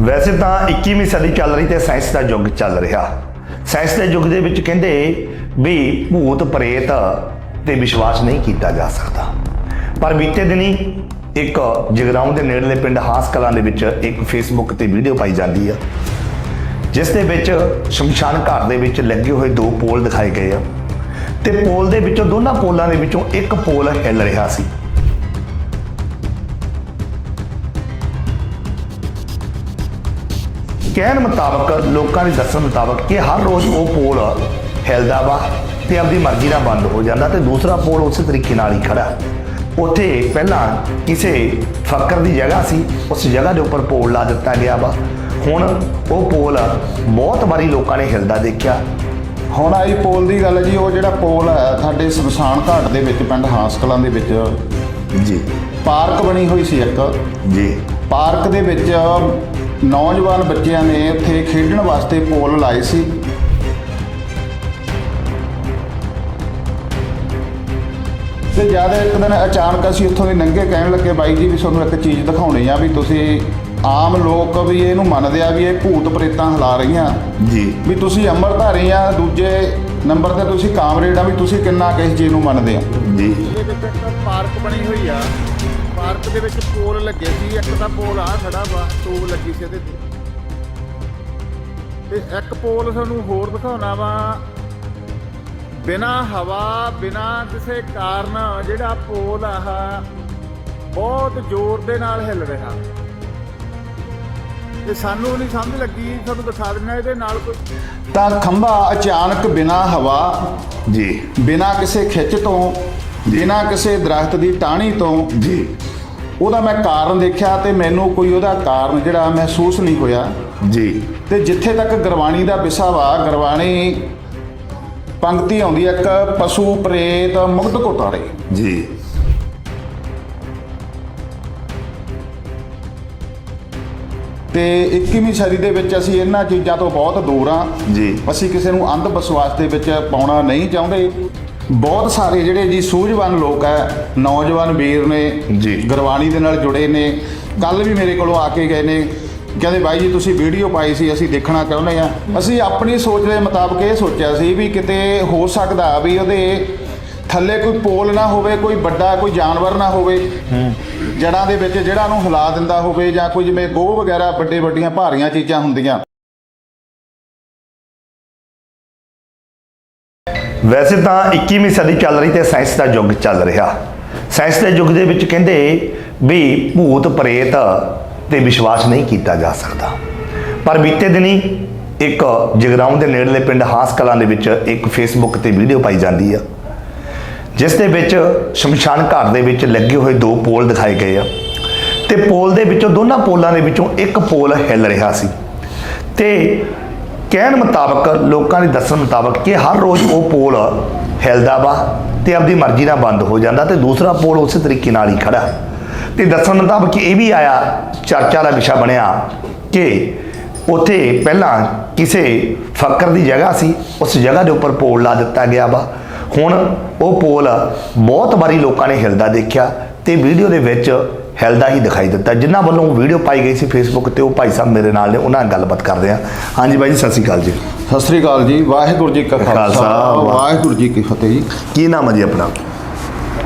ਵੈਸੇ ਤਾਂ 21ਵੀਂ ਸਦੀ ਚੱਲ ਰਹੀ ਤੇ ਸਾਇੰਸ ਦਾ ਯੁੱਗ ਚੱਲ ਰਿਹਾ। ਸਾਇੰਸ ਦੇ ਯੁੱਗ ਦੇ ਵਿੱਚ ਕਹਿੰਦੇ ਵੀ ਭੂਤ, ਪ੍ਰੇਤ ਤੇ ਵਿਸ਼ਵਾਸ ਨਹੀਂ ਕੀਤਾ ਜਾ ਸਕਦਾ। ਪਰ ਬੀਤੇ ਦਿਨੀ ਇੱਕ ਜਗਰਾਉਂ ਦੇ ਨੇੜਲੇ ਪਿੰਡ ਹਾਸ ਕਲਾਂ ਦੇ ਵਿੱਚ ਇੱਕ ਫੇਸਬੁੱਕ ਤੇ ਵੀਡੀਓ ਪਾਈ ਜਾਂਦੀ ਆ। ਜਿਸ ਦੇ ਵਿੱਚ ਸ਼ਮਸ਼ਾਨ ਘਾਟ ਦੇ ਵਿੱਚ ਲੱਗੇ ਹੋਏ ਦੋ ਪੋਲ ਦਿਖਾਏ ਗਏ ਆ। ਤੇ ਪੋਲ ਦੇ ਵਿੱਚੋਂ ਦੋਨਾਂ ਪੋਲਾਂ ਦੇ ਵਿੱਚੋਂ ਇੱਕ ਪੋਲ ਹਿੱਲ ਰਿਹਾ ਸੀ। ਕਹਿਣ ਮੁਤਾਬਕ ਲੋਕਾਂ ਦੇ ਦੱਸਣ ਮੁਤਾਬਕ ਕਿ ਹਰ ਰੋਜ਼ ਉਹ ਪੋਲ ਹਿਲਦਾ ਵਾ ਤੇ ਆਪਦੀ ਮਰਜ਼ੀ ਨਾਲ ਬੰਦ ਹੋ ਜਾਂਦਾ ਤੇ ਦੂਸਰਾ ਪੋਲ ਉਸੇ ਤਰੀਕੇ ਨਾਲ ਹੀ ਖੜਾ। ਉੱਥੇ ਪਹਿਲਾਂ ਕਿਸੇ ਫੱਕਰ ਦੀ ਜਗ੍ਹਾ ਸੀ ਉਸ ਜਗ੍ਹਾ ਦੇ ਉੱਪਰ ਪੋਲ ਲਾ ਦਿੱਤਾ ਗਿਆ ਵਾ। ਹੁਣ ਉਹ ਪੋਲ ਬਹੁਤ ਵਾਰੀ ਲੋਕਾਂ ਨੇ ਹਿਲਦਾ ਦੇਖਿਆ। ਹੁਣ ਆਈ ਪੋਲ ਦੀ ਗੱਲ ਜੀ ਉਹ ਜਿਹੜਾ ਪੋਲ ਹੈ ਸਾਡੇ ਸ਼ਮਸ਼ਾਨ ਘਾਟ ਦੇ ਵਿੱਚ ਪਿੰਡ ਹਾਸ ਕਲਾਂ ਦੇ ਵਿੱਚ ਜੀ। ਪਾਰਕ ਬਣੀ ਹੋਈ ਸੀ ਇੱਕ। ਜੀ। ਪਾਰਕ ਦੇ ਵਿੱਚ ਨੌਜਵਾਨ ਬੱਚਿਆਂ ਨੇ ਉੱਥੇ ਖੇਡਣ ਵਾਸਤੇ ਪੋਲ ਲਾਏ ਸੀ। ਤੇ ਜਦ ਇੱਕ ਦਿਨ ਅਚਾਨਕ ਅਸੀਂ ਉੱਥੋਂ ਦੇ ਨੰਗੇ ਕਹਿਣ ਲੱਗੇ ਬਾਈ ਜੀ ਵੀ ਤੁਹਾਨੂੰ ਇੱਕ ਚੀਜ਼ ਦਿਖਾਉਣੀ ਆ ਵੀ ਤੁਸੀਂ ਆਮ ਲੋਕ ਵੀ ਇਹਨੂੰ ਮੰਨਦੇ ਆ ਵੀ ਇਹ ਭੂਤ ਪ੍ਰੇਤਾਂ ਹਿਲਾ ਰਹੀਆਂ। ਜੀ। ਵੀ ਤੁਸੀਂ ਅੰਮ੍ਰਿਤਧਾਰੀ ਆ ਦੂਜੇ ਨੰਬਰ ਤੇ ਤੁਸੀਂ ਕਾਮਰੇਡ ਆ ਵੀ ਤੁਸੀਂ ਕਿੰਨਾ ਕਿਸ ਚੀਜ਼ ਨੂੰ ਮੰਨਦੇ ਆ? ਜੀ। ਇਹਦੇ ਵਿੱਚ ਇੱਕ ਪਾਰਕ ਬਣੀ ਹੋਈ ਆ। ਪਾਰਕ ਦੇ ਵਿੱਚ ਪੋਲ ਲੱਗੇ ਸੀ, ਇੱਕ ਤਾਂ ਪੋਲ ਆ ਖੜਾ ਵਾ, ਟੂਬ ਲੱਗੀ ਸੀ ਇਹਦੇ ਤੇ। ਤੇ ਇੱਕ ਪੋਲ ਤੁਹਾਨੂੰ ਹੋਰ ਦਿਖਾਉਣਾ ਵਾ। ਬਿਨਾ ਹਵਾ, ਬਿਨਾ ਕਿਸੇ ਕਾਰਨ ਜਿਹੜਾ ਪੋਲ ਆਹ ਬਹੁਤ ਜ਼ੋਰ ਦੇ ਨਾਲ ਹਿੱਲ ਰਿਹਾ। ਤੇ ਸਾਨੂੰ ਨਹੀਂ ਸਮਝ ਲੱਗੀ, ਤੁਹਾਨੂੰ ਦਿਖਾ ਦਿੰਦਾ ਇਹਦੇ ਨਾਲ ਕੋਈ ਤਾਂ ਖੰਭਾ ਅਚਾਨਕ ਬਿਨਾ ਹਵਾ, ਜੀ, ਬਿਨਾ ਕਿਸੇ ਖਿੱਚ ਤੋਂ, ਬਿਨਾ ਕਿਸੇ ਦਰਖਤ ਦੀ ਟਾਹਣੀ ਤੋਂ, ਜੀ ਉਹਦਾ ਮੈਂ ਕਾਰਨ ਦੇਖਿਆ ਤੇ ਮੈਨੂੰ ਕੋਈ ਉਹਦਾ ਕਾਰਨ ਜਿਹੜਾ ਮਹਿਸੂਸ ਨਹੀਂ ਹੋਇਆ। ਜੀ। ਤੇ ਜਿੱਥੇ ਤੱਕ ਗੁਰਬਾਣੀ ਦਾ ਵਿਸ਼ਾ ਵਾ ਗੁਰਬਾਣੀ ਪੰਕਤੀ ਆਉਂਦੀ ਹੈ ਇੱਕ ਪਸ਼ੂ ਪ੍ਰੇਤ ਮੁਕਤ ਕੋ ਤਾਰੇ ਜੀ। ਤੇ 21ਵੀਂ ਸਦੀ ਦੇ ਵਿੱਚ ਅਸੀਂ ਇਹਨਾਂ ਚੀਜ਼ਾਂ ਤੋਂ ਬਹੁਤ ਦੂਰ ਆ। ਜੀ। ਅਸੀਂ ਕਿਸੇ ਨੂੰ ਅੰਧ ਵਿਸ਼ਵਾਸ ਦੇ ਵਿੱਚ ਪਾਉਣਾ ਨਹੀਂ ਚਾਹੁੰਦੇ। ਬਹੁਤ ਸਾਰੇ ਜਿਹੜੇ ਜੀ ਸੂਝਵਾਨ ਲੋਕ ਹੈ ਨੌਜਵਾਨ ਵੀਰ ਨੇ ਜੀ। ਗੁਰਬਾਣੀ ਦੇ ਨਾਲ ਜੁੜੇ ਨੇ। ਕੱਲ ਵੀ ਮੇਰੇ ਕੋਲੋਂ ਆ ਕੇ ਗਏ ਨੇ। ਕਹਿੰਦੇ ਬਾਈ ਜੀ ਤੁਸੀਂ ਵੀਡੀਓ ਪਾਈ ਸੀ ਅਸੀਂ ਦੇਖਣਾ ਚਾਹੁੰਦੇ ਆ ਅਸੀਂ ਆਪਣੀ ਸੋਚ ਦੇ ਮੁਤਾਬਕ ਇਹ ਸੋਚਿਆ ਸੀ ਵੀ ਕਿਤੇ ਹੋ ਸਕਦਾ ਵੀ ਉਹਦੇ ਥੱਲੇ ਕੋਈ ਪੋਲ ਨਾ ਹੋਵੇ ਕੋਈ ਵੱਡਾ ਕੋਈ ਜਾਨਵਰ ਨਾ ਹੋਵੇ। ਜੜਾਂ ਦੇ ਵਿੱਚ ਜਿਹੜਾ ਨੂੰ ਹਿਲਾ ਦਿੰਦਾ ਹੋਵੇ ਜਾਂ ਕੋਈ ਜਿਵੇਂ ਗੋਹ ਵਗੈਰਾ ਵੱਡੇ ਵੱਡੀਆਂ ਭਾਰੀਆਂ ਚੀਜ਼ਾਂ ਹੁੰਦੀਆਂ। ਵੈਸੇ ਤਾਂ 21ਵੀਂ ਸਦੀ ਚੱਲ ਰਹੀ ਤੇ ਸਾਇੰਸ ਦਾ ਯੁੱਗ ਚੱਲ ਰਿਹਾ। ਸਾਇੰਸ ਦੇ ਯੁੱਗ ਦੇ ਵਿੱਚ ਕਹਿੰਦੇ ਵੀ ਭੂਤ, ਪ੍ਰੇਤ ਤੇ ਵਿਸ਼ਵਾਸ ਨਹੀਂ ਕੀਤਾ ਜਾ ਸਕਦਾ। ਪਰ ਬੀਤੇ ਦਿਨੀ ਇੱਕ ਜਗਰਾਉਂ ਦੇ ਨੇੜਲੇ ਪਿੰਡ ਹਾਸ ਕਲਾਂ ਦੇ ਵਿੱਚ ਇੱਕ ਫੇਸਬੁੱਕ ਤੇ ਵੀਡੀਓ ਪਾਈ ਜਾਂਦੀ ਆ। ਜਿਸ ਦੇ ਵਿੱਚ ਸ਼ਮਸ਼ਾਨ ਘਾਟ ਦੇ ਵਿੱਚ ਲੱਗੇ ਹੋਏ ਦੋ ਪੋਲ ਦਿਖਾਏ ਗਏ ਆ ਤੇ ਪੋਲ ਦੇ ਵਿੱਚੋਂ ਦੋਨਾਂ ਪੋਲਾਂ ਦੇ ਵਿੱਚੋਂ ਇੱਕ ਪੋਲ ਹਿੱਲ ਰਿਹਾ ਸੀ। ਤੇ ਕਹਿਣ ਮੁਤਾਬਕ, ਲੋਕਾਂ ਦੇ ਦੱਸਣ ਮੁਤਾਬਕ ਕਿ ਹਰ ਰੋਜ਼ ਉਹ ਪੋਲ ਹਿਲਦਾ ਵਾ ਤੇ ਆਪਦੀ ਮਰਜ਼ੀ ਨਾਲ ਬੰਦ ਹੋ ਜਾਂਦਾ ਤੇ ਦੂਸਰਾ ਪੋਲ ਉਸੇ ਤਰੀਕੇ ਨਾਲ ਹੀ ਖੜਾ। ਤੇ ਦੱਸਣ ਮੁਤਾਬਕ ਇਹ ਵੀ ਆਇਆ, ਚਰਚਾ ਦਾ ਵਿਸ਼ਾ ਬਣਿਆ ਕਿ ਉੱਥੇ ਪਹਿਲਾਂ ਕਿਸੇ ਫੱਕਰ ਦੀ ਜਗ੍ਹਾ ਸੀ, ਉਸ ਜਗ੍ਹਾ ਦੇ ਉੱਪਰ ਪੋਲ ਲਾ ਦਿੱਤਾ ਗਿਆ ਵਾ। ਹੁਣ ਉਹ ਪੋਲ ਬਹੁਤ ਵਾਰੀ ਲੋਕਾਂ ਨੇ ਹਿਲਦਾ ਦੇਖਿਆ ਤੇ ਵੀਡੀਓ ਦੇ ਵਿੱਚ ਹਿਲਦਾ ਹੀ ਦਿਖਾਈ ਦਿੱਤਾ। ਜਿਨ੍ਹਾਂ ਵੱਲੋਂ ਵੀਡੀਓ ਪਾਈ ਗਈ ਸੀ ਫੇਸਬੁੱਕ ਤੇ ਉਹ ਭਾਈ ਸਾਹਿਬ ਮੇਰੇ ਨਾਲ ਨੇ ਉਹਨਾਂ ਨਾਲ ਗੱਲਬਾਤ ਕਰਦੇ ਆ ਹਾਂਜੀ ਬਾਈ ਜੀ ਸਤਿ ਸ਼੍ਰੀ ਅਕਾਲ ਜੀ। ਸਤਿ ਸ੍ਰੀ ਅਕਾਲ ਜੀ ਵਾਹਿਗੁਰੂ ਜੀ ਕਾ ਖਾਲਸਾ, ਵਾਹਿਗੁਰੂ ਜੀ ਕੀ ਫਤਿਹ ਜੀ। ਕੀ ਨਾਮ ਹੈ ਜੀ ਆਪਣਾ?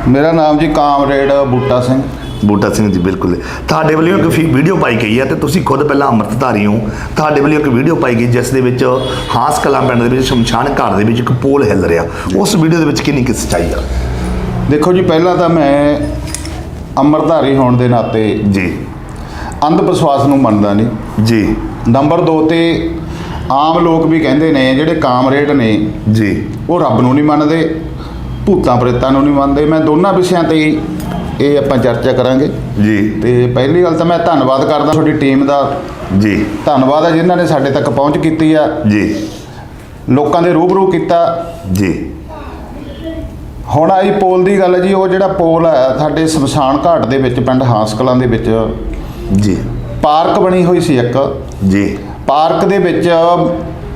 ਮੇਰਾ ਨਾਮ ਜੀ ਕਾਮਰੇਡ ਬੂਟਾ ਸਿੰਘ। ਬੂਟਾ ਸਿੰਘ ਜੀ ਬਿਲਕੁਲ। ਤੁਹਾਡੇ ਵੱਲੋਂ ਇੱਕ ਵੀਡੀਓ ਪਾਈ ਗਈ ਹੈ ਤੇ ਤੁਸੀਂ ਖੁਦ ਪਹਿਲਾਂ ਅੰਮ੍ਰਿਤਧਾਰੀ ਹੋ। ਤੁਹਾਡੇ ਵੱਲੋਂ ਇੱਕ ਵੀਡੀਓ ਪਾਈ ਗਈ ਜਿਸ ਦੇ ਵਿੱਚ ਹਾਸ ਕਲਾਂ ਪਿੰਡ ਦੇ ਵਿੱਚ ਸ਼ਮਸ਼ਾਨ ਘਾਟ ਦੇ ਵਿੱਚ ਇੱਕ ਪੋਲ ਹਿੱਲ ਰਿਹਾ। ਉਸ ਵੀਡੀਓ ਦੇ ਵਿੱਚ ਕਿੰਨੀ ਕਿ ਸੱਚਾਈ ਆ? ਦੇਖੋ ਜੀ ਪਹਿਲਾਂ ਤਾਂ ਮੈਂ ਅੰਮ੍ਰਿਤਧਾਰੀ ਹੋਣ ਦੇ ਨਾਤੇ ਜੀ। ਅੰਧ ਵਿਸ਼ਵਾਸ ਨੂੰ ਮੰਨਦਾ ਨਹੀਂ। ਜੀ। ਨੰਬਰ 2 ਤੇ ਆਮ ਲੋਕ ਵੀ ਕਹਿੰਦੇ ਨੇ ਜਿਹੜੇ ਕਾਮਰੇਡ ਨੇ ਜੀ। ਉਹ ਰੱਬ ਨੂੰ ਨਹੀਂ ਮੰਨਦੇ ਭੂਤਾਂ ਪ੍ਰੇਤਾਂ ਨੂੰ ਨਹੀਂ ਮੰਨਦੇ। ਮੈਂ ਦੋਨਾਂ ਵਿਸ਼ਿਆਂ ਤੇ ਇਹ ਆਪਾਂ ਚਰਚਾ ਕਰਾਂਗੇ। ਜੀ। ਤੇ ਪਹਿਲੀ ਗੱਲ ਤਾਂ ਮੈਂ ਧੰਨਵਾਦ ਕਰਦਾ ਤੁਹਾਡੀ ਟੀਮ ਦਾ। ਜੀ। ਧੰਨਵਾਦ ਹੈ ਜਿਨ੍ਹਾਂ ਨੇ ਸਾਡੇ ਤੱਕ ਪਹੁੰਚ ਕੀਤੀ ਆ। ਜੀ। ਲੋਕਾਂ ਦੇ ਰੂਬਰੂ ਕੀਤਾ। ਜੀ। ਹੁਣ ਆਈ ਪੋਲ ਦੀ ਗੱਲ ਜੀ ਉਹ ਜਿਹੜਾ ਪੋਲ ਹੈ ਸਾਡੇ ਸ਼ਮਸ਼ਾਨ ਘਾਟ ਦੇ ਵਿੱਚ ਪਿੰਡ ਹਾਸ ਕਲਾਂ ਦੇ ਵਿੱਚ ਜੀ। ਪਾਰਕ ਬਣੀ ਹੋਈ ਸੀ ਇੱਕ। ਜੀ। ਪਾਰਕ ਦੇ ਵਿੱਚ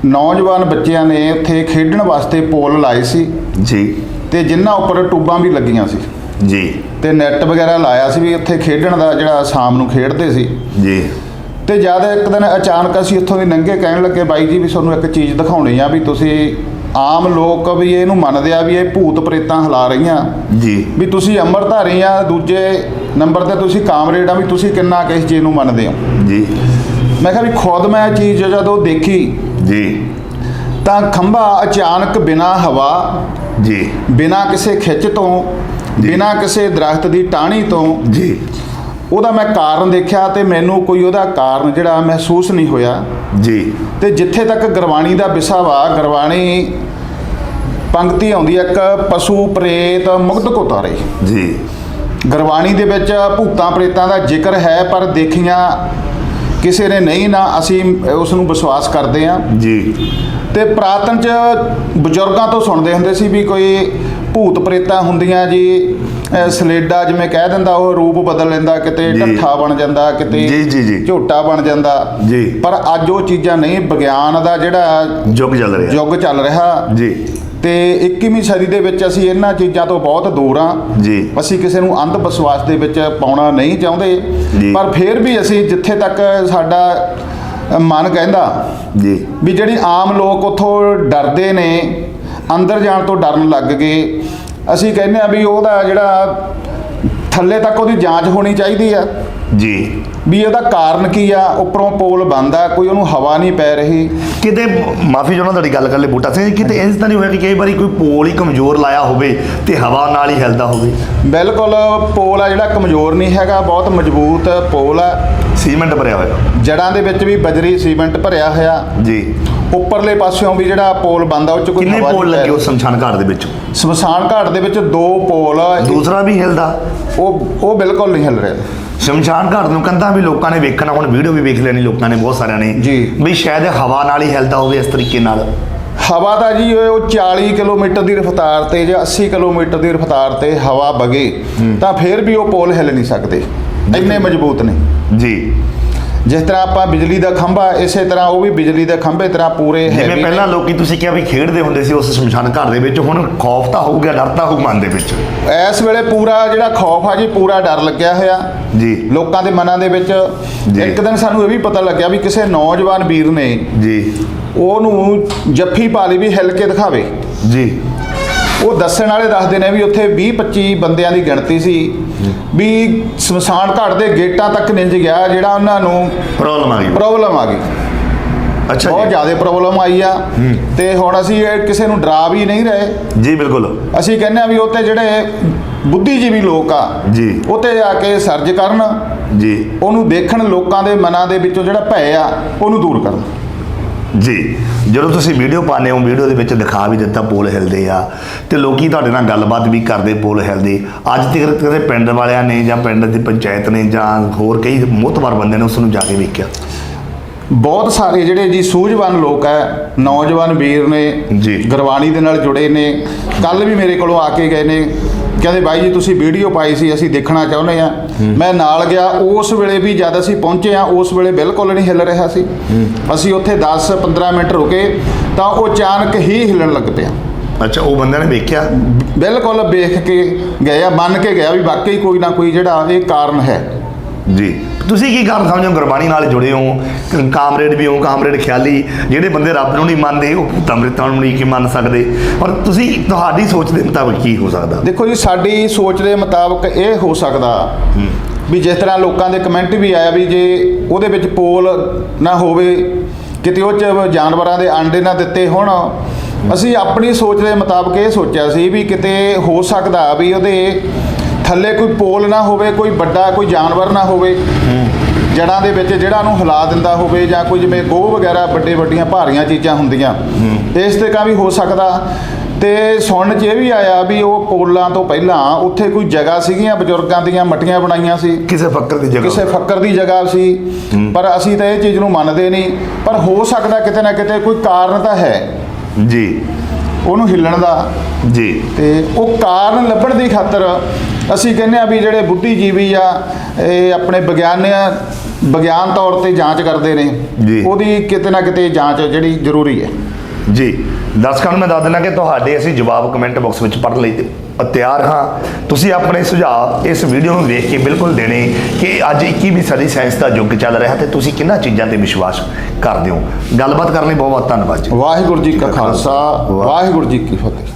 ਨੌਜਵਾਨ ਬੱਚਿਆਂ ਨੇ ਉੱਥੇ ਖੇਡਣ ਵਾਸਤੇ ਪੋਲ ਲਾਏ ਸੀ। ਜੀ। ਤੇ ਜਿਨ੍ਹਾਂ ਉੱਪਰ ਟੂਬਾਂ ਵੀ ਲੱਗੀਆਂ ਸੀ। ਜੀ। ਤੇ ਨੈੱਟ ਵਗੈਰਾ ਲਾਇਆ ਸੀ ਵੀ ਉੱਥੇ ਖੇਡਣ ਦਾ ਜਿਹੜਾ ਸ਼ਾਮ ਨੂੰ ਖੇਡਦੇ ਸੀ। ਜੀ। ਤੇ ਜਦ ਇੱਕ ਦਿਨ ਅਚਾਨਕ ਅਸੀਂ ਉੱਥੋਂ ਦੀ ਲੰਘੇ ਕਹਿਣ ਲੱਗੇ ਬਾਈ ਜੀ ਵੀ ਤੁਹਾਨੂੰ ਇੱਕ ਚੀਜ਼ ਦਿਖਾਉਣੀ ਆ ਵੀ ਤੁਸੀਂ ਆਮ ਲੋਕ ਵੀ ਇਹਨੂੰ ਮੰਨਦੇ ਆ ਵੀ ਇਹ ਭੂਤ ਪ੍ਰੇਤਾਂ ਹਿਲਾ ਰਹੀਆਂ। ਜੀ। ਵੀ ਤੁਸੀਂ ਅੰਮ੍ਰਿਤਧਾਰੀ ਆ ਦੂਜੇ ਨੰਬਰ ਤੇ ਤੁਸੀਂ ਕਾਮਰੇਡ ਆ ਵੀ ਤੁਸੀਂ ਕਿੰਨਾ ਕਿਸ ਚੀਜ਼ ਨੂੰ ਮੰਨਦੇ ਹੋ? ਜੀ। ਮੈਂ ਕਿਹਾ ਵੀ ਖੁਦ ਮੈਂ ਇਹ ਚੀਜ਼ ਜਦੋਂ ਦੇਖੀ ਜੀ। ਤਾਂ ਖੰਭਾ ਅਚਾਨਕ ਬਿਨਾ ਹਵਾ ਜੀ। ਬਿਨਾ ਕਿਸੇ ਖਿੱਚ ਤੋਂ। ਬਿਨਾ ਕਿਸੇ ਦਰਖਤ ਦੀ ਟਾਹਣੀ ਤੋਂ ਜੀ। ਉਹਦਾ ਮੈਂ ਕਾਰਨ ਦੇਖਿਆ ਤੇ ਮੈਨੂੰ ਕੋਈ ਉਹਦਾ ਕਾਰਨ ਜਿਹੜਾ ਮਹਿਸੂਸ ਨਹੀਂ ਹੋਇਆ। ਜੀ। ਤੇ ਜਿੱਥੇ ਤੱਕ ਗੁਰਬਾਣੀ ਦਾ ਵਿਸ਼ਾ ਵਾ ਗੁਰਬਾਣੀ ਪੰਕਤੀ ਆਉਂਦੀ ਇੱਕ ਪਸ਼ੂ ਪ੍ਰੇਤ ਮੁਕਤ ਕੋ ਤਾਰੇ ਜੀ। ਗੁਰਬਾਣੀ ਦੇ ਵਿੱਚ ਭੂਤਾਂ ਪ੍ਰੇਤਾਂ ਦਾ ਜ਼ਿਕਰ ਹੈ ਪਰ ਦੇਖੀਆਂ ਕਿਸੇ ਨੇ ਨਹੀਂ ਨਾ ਅਸੀਂ ਉਸ ਨੂੰ ਵਿਸ਼ਵਾਸ ਕਰਦੇ ਹਾਂ। ਜੀ। ਤੇ ਪ੍ਰਾਤਨ ਚ ਬਜ਼ੁਰਗਾਂ ਤੋਂ ਸੁਣਦੇ ਹੁੰਦੇ ਸੀ ਵੀ ਕੋਈ ਭੂਤ ਪ੍ਰੇਤਾਂ ਹੁੰਦੀਆਂ ਜੀ ਸਲੇਡਾ ਜਿਵੇਂ ਕਹਿ ਦਿੰਦਾ ਉਹ ਰੂਪ ਬਦਲ ਲੈਂਦਾ ਕਿਤੇ। ਢੱਠਾ ਬਣ ਜਾਂਦਾ ਕਿਤੇ ਜੀ, ਜੀ, ਜੀ। ਝੋਟਾ ਬਣ ਜਾਂਦਾ ਜੀ। ਪਰ ਅੱਜ ਉਹ ਚੀਜ਼ਾਂ ਨਹੀਂ ਵਿਗਿਆਨ ਦਾ ਜਿਹੜਾ ਯੁੱਗ ਚੱਲ ਰਿਹਾ ਯੁੱਗ ਚੱਲ ਰਿਹਾ ਜੀ ਤੇ 21ਵੀਂ ਸਦੀ ਦੇ ਵਿੱਚ ਅਸੀਂ ਇਹਨਾਂ ਚੀਜ਼ਾਂ ਤੋਂ ਬਹੁਤ ਦੂਰ ਆ ਜੀ ਅਸੀਂ ਕਿਸੇ ਨੂੰ ਅੰਧ ਵਿਸ਼ਵਾਸ ਦੇ ਵਿੱਚ ਪਾਉਣਾ ਨਹੀਂ ਚਾਹੁੰਦੇ। ਪਰ ਫਿਰ ਵੀ ਅਸੀਂ ਜਿੱਥੇ ਤੱਕ ਸਾਡਾ ਮਨ ਕਹਿੰਦਾ ਜੀ ਵੀ ਜਿਹੜੀ ਆਮ ਲੋਕ ਉੱਥੋਂ ਡਰਦੇ ਨੇ ਅੰਦਰ ਜਾਣ ਤੋਂ ਡਰਨ ਲੱਗ ਗਏ ਅਸੀਂ ਕਹਿੰਦੇ ਆ ਵੀ ਉਹਦਾ ਜਿਹੜਾ ਥੱਲੇ ਤੱਕ ਉਹਦੀ ਜਾਂਚ ਹੋਣੀ ਚਾਹੀਦੀ ਆ। ਜੀ। ਵੀ ਇਹਦਾ ਕਾਰਨ ਕੀ ਆ ਉੱਪਰੋਂ ਪੋਲ ਬੰਦ ਆ ਕੋਈ ਉਹਨੂੰ ਹਵਾ ਨਹੀਂ ਪੈ ਰਹੀ। ਕਿਤੇ ਮਾਫੀ ਚਾਹੁੰਦਾ ਤੁਹਾਡੀ ਗੱਲ ਕਰ ਲਈ ਬੂਟਾ ਸਿੰਘ ਕਿਤੇ ਇੰਜ ਤਾਂ ਨਹੀਂ ਹੋਇਆ ਕਿ ਕਈ ਵਾਰੀ ਕੋਈ ਪੋਲ ਹੀ ਕਮਜ਼ੋਰ ਲਾਇਆ ਹੋਵੇ ਤੇ ਹਵਾ ਨਾਲ ਹੀ ਹਿਲਦਾ ਹੋਵੇ? ਬਿਲਕੁਲ ਪੋਲ ਆ ਜਿਹੜਾ ਕਮਜ਼ੋਰ ਨਹੀਂ ਹੈਗਾ ਬਹੁਤ ਮਜ਼ਬੂਤ ਪੋਲ ਆ। ਸੀਮੈਂਟ ਭਰਿਆ ਹੋਇਆ। ਜੜਾਂ ਦੇ ਵਿੱਚ ਵੀ ਬਜਰੀ ਸੀਮੈਂਟ ਭਰਿਆ ਹੋਇਆ। ਜੀ। ਉੱਪਰਲੇ ਪਾਸਿਓਂ ਵੀ ਜਿਹੜਾ ਪੋਲ ਬੰਦ ਆ ਉਹ ਚ ਕੋਈ ਕਿੰਨੇ ਹਵਾ ਨਹੀਂ ਪੋਲ ਲੱਗੇ। ਉਸ ਸ਼ਮਸ਼ਾਨ ਘਾਟ ਦੇ ਵਿੱਚ? ਸ਼ਮਸ਼ਾਨ ਘਾਟ ਦੇ ਵਿੱਚ ਦੋ ਪੋਲ ਆ, ਦੂਸਰਾ ਵੀ ਹਿਲਦਾ? ਉਹ ਉਹ ਬਿਲਕੁਲ ਨਹੀਂ ਹਿਲ ਰਿਹਾ। ਸ਼ਮਸ਼ਾਨ ਘਾਟ ਨੂੰ ਕੰਧਾਂ ਵੀ ਲੋਕਾਂ ਨੇ ਵੇਖਣਾ ਹੁਣ ਵੀਡੀਓ ਵੀ ਵੇਖ ਲੈਣੀ ਲੋਕਾਂ ਨੇ ਬਹੁਤ ਸਾਰਿਆਂ ਨੇ। ਜੀ। ਵੀ ਸ਼ਾਇਦ ਹਵਾ ਨਾਲ ਹੀ ਹਿਲਦਾ ਹੋਵੇ ਇਸ ਤਰੀਕੇ ਨਾਲ। ਹਵਾ ਦਾ ਜੀ ਉਹ 40 ਕਿਲੋਮੀਟਰ ਦੀ ਰਫ਼ਤਾਰ ਤੇ ਜਾਂ 80 ਕਿਲੋਮੀਟਰ ਦੀ ਰਫ਼ਤਾਰ ਤੇ ਹਵਾ ਵਗੇ ਤਾਂ ਫਿਰ ਵੀ ਉਹ ਪੋਲ ਹਿੱਲ ਨਹੀਂ ਸਕਦੇ। ਇੰਨੇ ਮਜ਼ਬੂਤ ਨੇ। ਜੀ। ਜਿਸ ਤਰ੍ਹਾਂ ਆਪਾਂ ਬਿਜਲੀ ਦਾ ਖੰਭਾ ਇਸੇ ਤਰ੍ਹਾਂ ਉਹ ਵੀ ਬਿਜਲੀ ਦੇ ਖੰਭੇ ਤਰ੍ਹਾਂ ਪੂਰੇ ਜਿਵੇਂ heavy ਨੇ। ਪਹਿਲਾਂ ਲੋਕੀ ਤੁਸੀਂ ਕਿਹਾ ਵੀ ਖੇਡਦੇ ਹੁੰਦੇ ਸੀ ਉਸ ਸ਼ਮਸ਼ਾਨ ਘਾਟ ਦੇ ਵਿੱਚ ਹੁਣ ਖੌਫ ਤਾਂ ਹੋਊਗਾ ਡਰ ਤਾਂ ਹੋਊ ਮਨ ਦੇ ਵਿੱਚ। ਇਸ ਵੇਲੇ ਪੂਰਾ ਜਿਹੜਾ ਖੌਫ ਆ ਜੀ ਪੂਰਾ ਡਰ ਲੱਗਿਆ ਹੋਇਆ। ਜੀ। ਲੋਕਾਂ ਦੇ ਮਨਾਂ ਦੇ ਵਿੱਚ। ਇੱਕ ਦਿਨ ਸਾਨੂੰ ਇਹ ਵੀ ਪਤਾ ਲੱਗਿਆ ਵੀ ਕਿਸੇ ਨੌਜਵਾਨ ਵੀਰ ਨੇ ਜੀ। ਉਹਨੂੰ ਜੱਫੀ ਪਾ ਲਈ ਵੀ ਹਿੱਲ ਕੇ ਦਿਖਾਵੇ। ਜੀ। ਦੱਸਣ ਵਾਲੇ ਦੱਸਦੇ ਨੇ ਵੀ ਉੱਥੇ 20 25 ਬੰਦਿਆਂ ਦੀ ਗਿਣਤੀ ਸੀ ਵੀ ਸ਼ਮਸ਼ਾਨ ਘਾਟ ਦੇ ਗੇਟਾਂ ਤੱਕ ਨਿੰਜ ਗਿਆ ਜਿਹੜਾ ਉਹਨਾਂ ਨੂੰ ਪ੍ਰੋਬਲਮ ਆ ਗਈ। ਪ੍ਰੋਬਲਮ ਆ ਗਈ। ਅੱਛਾ ਬਹੁਤ ਜ਼ਿਆਦਾ ਪ੍ਰੋਬਲਮ ਆਈ ਆ। ਤੇ ਹੁਣ ਅਸੀਂ ਕਿਸੇ ਨੂੰ ਡਰਾ ਵੀ ਨਹੀਂ ਰਹੇ। ਜੀ ਬਿਲਕੁਲ। ਅਸੀਂ ਕਹਿੰਦੇ ਆ ਵੀ ਉੱਥੇ ਜਿਹੜੇ ਬੁੱਧੀਜੀਵੀ ਲੋਕ ਆ ਜੀ। ਉੱਥੇ ਆ ਕੇ ਸਰਜ ਕਰਨ। ਜੀ। ਉਹਨੂੰ ਦੇਖਣ ਲੋਕਾਂ ਦੇ ਮਨਾਂ ਦੇ ਵਿੱਚੋਂ ਜਿਹੜਾ ਭੈ ਆ ਉਹਨੂੰ ਦੂਰ ਕਰਨ। ਜੀ ਜਦੋਂ ਤੁਸੀਂ ਵੀਡੀਓ ਪਾਉਂਦੇ ਹੋ ਵੀਡੀਓ ਦੇ ਵਿੱਚ ਦਿਖਾ ਵੀ ਦਿੱਤਾ ਪੋਲ ਹਿਲਦੇ ਆ। ਤੇ ਲੋਕੀ ਤੁਹਾਡੇ ਨਾਲ ਗੱਲਬਾਤ ਵੀ ਕਰਦੇ ਪੋਲ ਹਿਲਦੇ ਅੱਜ ਤੱਕ ਕਦੇ ਪਿੰਡ ਵਾਲਿਆਂ ਨੇ ਜਾਂ ਪਿੰਡ ਦੀ ਪੰਚਾਇਤ ਨੇ ਜਾਂ ਹੋਰ ਕਈ ਮੋਹਤਵਾਰ ਬੰਦੇ ਨੇ ਉਸ ਨੂੰ ਜਾ ਕੇ ਵੇਖਿਆ? ਬਹੁਤ ਸਾਰੇ ਜਿਹੜੇ ਜੀ ਸੂਝਵਾਨ ਲੋਕ ਹੈ ਨੌਜਵਾਨ ਵੀਰ ਨੇ ਜੀ। ਗੁਰਬਾਣੀ ਦੇ ਨਾਲ ਜੁੜੇ ਨੇ। ਕੱਲ ਵੀ ਮੇਰੇ ਕੋਲੋਂ ਆ ਕੇ ਗਏ ਨੇ। ਕਹਿੰਦੇ ਬਾਈ ਜੀ ਤੁਸੀਂ ਵੀਡੀਓ ਪਾਈ ਸੀ ਅਸੀਂ ਦੇਖਣਾ ਚਾਹੁੰਦੇ ਆ ਮੈਂ ਨਾਲ ਗਿਆ ਉਸ ਵੇਲੇ ਵੀ ਜਦ ਅਸੀਂ ਪਹੁੰਚੇ ਆ ਉਸ ਵੇਲੇ ਬਿਲਕੁਲ ਨਹੀਂ ਹਿੱਲ ਰਿਹਾ ਸੀ। ਅਸੀਂ ਉੱਥੇ 10 15 ਮਿੰਟ ਰੁਕੇ ਤਾਂ ਉਹ ਅਚਾਨਕ ਹੀ ਹਿੱਲਣ ਲੱਗ ਪਿਆ। ਅੱਛਾ ਉਹ ਬੰਦੇ ਨੇ ਵੇਖਿਆ? ਬਿਲਕੁਲ ਵੇਖ ਕੇ ਗਏ ਆ ਮੰਨ ਕੇ ਗਿਆ ਵੀ ਵਾਕਈ ਕੋਈ ਨਾ ਕੋਈ ਜਿਹੜਾ ਇਹ ਕਾਰਨ ਹੈ। ਜੀ। ਤੁਸੀਂ ਕੀ ਕਾਰਨ ਸਮਝੋ ਗੁਰਬਾਣੀ ਨਾਲ ਜੁੜੇ ਹੋ? ਕਾਮਰੇਡ ਵੀ ਹੋ ਕਾਮਰੇਡ ਖਿਆਲੀ। ਜਿਹੜੇ ਬੰਦੇ ਰੱਬ ਨੂੰ ਨਹੀਂ ਮੰਨਦੇ ਉਹ ਭੂਤਾਂ ਪ੍ਰੇਤਾਂ ਨੂੰ ਨਹੀਂ ਕੀ ਮੰਨ ਸਕਦੇ। ਪਰ ਤੁਸੀਂ ਤੁਹਾਡੀ ਸੋਚ ਦੇ ਮੁਤਾਬਕ ਕੀ ਹੋ ਸਕਦਾ? ਦੇਖੋ ਜੀ ਸਾਡੀ ਸੋਚ ਦੇ ਮੁਤਾਬਕ ਇਹ ਹੋ ਸਕਦਾ ਵੀ ਜਿਸ ਤਰ੍ਹਾਂ ਲੋਕਾਂ ਦੇ ਕਮੈਂਟ ਵੀ ਆਇਆ ਵੀ ਜੇ ਉਹਦੇ ਵਿੱਚ ਪੋਲ ਨਾ ਹੋਵੇ ਕਿਤੇ ਉਹ ਚ ਜਾਨਵਰਾਂ ਦੇ ਆਂਡੇ ਨਾ ਦਿੱਤੇ ਹੋਣ। ਅਸੀਂ ਆਪਣੀ ਸੋਚ ਦੇ ਮੁਤਾਬਕ ਇਹ ਸੋਚਿਆ ਸੀ ਵੀ ਕਿਤੇ ਹੋ ਸਕਦਾ ਵੀ ਉਹਦੇ ਥੱਲੇ ਕੋਈ ਪੋਲ ਨਾ ਹੋਵੇ ਕੋਈ ਵੱਡਾ ਕੋਈ ਜਾਨਵਰ ਨਾ ਹੋਵੇ ਜੜਾਂ ਦੇ ਵਿੱਚ ਜਿਹੜਾ ਉਹਨੂੰ ਹਿਲਾ ਦਿੰਦਾ ਹੋਵੇ ਜਾਂ ਕੋਈ ਜਿਵੇਂ ਗੋਹ ਵਗੈਰਾ ਵੱਡੇ ਵੱਡੀਆਂ ਭਾਰੀਆਂ ਚੀਜ਼ਾਂ ਹੁੰਦੀਆਂ ਇਸ ਤੇ ਕਾ ਵੀ ਹੋ ਸਕਦਾ। ਤੇ ਸੁਣਨ 'ਚ ਇਹ ਵੀ ਆਇਆ ਵੀ ਉਹ ਪੋਲਾਂ ਤੋਂ ਪਹਿਲਾਂ ਉੱਥੇ ਕੋਈ ਜਗ੍ਹਾ ਸੀਗੀਆਂ ਬਜ਼ੁਰਗਾਂ ਦੀਆਂ ਮੱਟੀਆਂ ਬਣਾਈਆਂ ਸੀ। ਕਿਸੇ ਫੱਕਰ ਦੀ ਜਗ੍ਹਾ ਕਿਸੇ ਫੱਕਰ ਦੀ ਜਗ੍ਹਾ ਸੀ। ਪਰ ਅਸੀਂ ਤਾਂ ਇਹ ਚੀਜ਼ ਨੂੰ ਮੰਨਦੇ ਨਹੀਂ। ਪਰ ਹੋ ਸਕਦਾ ਕਿਤੇ ਨਾ ਕਿਤੇ ਕੋਈ ਕਾਰਨ ਤਾਂ ਹੈ। ਜੀ। ਉਹਨੂੰ ਹਿੱਲਣ ਦਾ। ਜੀ। ਤੇ ਉਹ ਕਾਰਨ ਲੱਭਣ ਦੀ ਖਾਤਰ ਅਸੀਂ ਕਹਿੰਦੇ ਆ ਵੀ ਜਿਹੜੇ ਬੁੱਧੀਜੀਵੀ ਆ ਇਹ ਆਪਣੇ ਵਿਗਿਆਨ ਵਿਗਿਆਨ ਤੌਰ ਤੇ ਜਾਂਚ ਕਰਦੇ ਨੇ ਜੀ। ਉਹਦੀ ਕਿਤੇ ਨਾ ਕਿਤੇ ਜਾਂਚ ਜਿਹੜੀ ਜ਼ਰੂਰੀ ਹੈ। ਜੀ। ਦਰਸ਼ਕਾਂ ਨੂੰ ਮੈਂ ਦੱਸ ਦਿੰਦਾ ਕਿ ਤੁਹਾਡੇ ਅਸੀਂ ਜਵਾਬ ਕਮੈਂਟ ਬਾਕਸ ਵਿੱਚ ਪੜ੍ਹਨ ਲਈ ਤੇ ਤਿਆਰ ਹਾਂ। ਤੁਸੀਂ ਆਪਣੇ ਸੁਝਾਅ ਇਸ ਵੀਡੀਓ ਨੂੰ ਵੇਖ ਕੇ ਬਿਲਕੁਲ ਦੇਣੇ ਕਿ ਅੱਜ 21ਵੀਂ ਸਦੀ ਸਾਇੰਸ ਦਾ ਯੁੱਗ ਚੱਲ ਰਿਹਾ ਤੇ ਤੁਸੀਂ ਕਿੰਨਾ ਚੀਜ਼ਾਂ ਤੇ ਵਿਸ਼ਵਾਸ ਕਰਦੇ ਹੋ। ਗੱਲਬਾਤ ਕਰਨ ਲਈ ਬਹੁਤ ਬਹੁਤ ਧੰਨਵਾਦ ਜੀ। ਵਾਹਿਗੁਰੂ ਜੀ ਕਾ ਖਾਲਸਾ ਵਾਹਿਗੁਰੂ ਜੀ ਕੀ ਫਤਿਹ।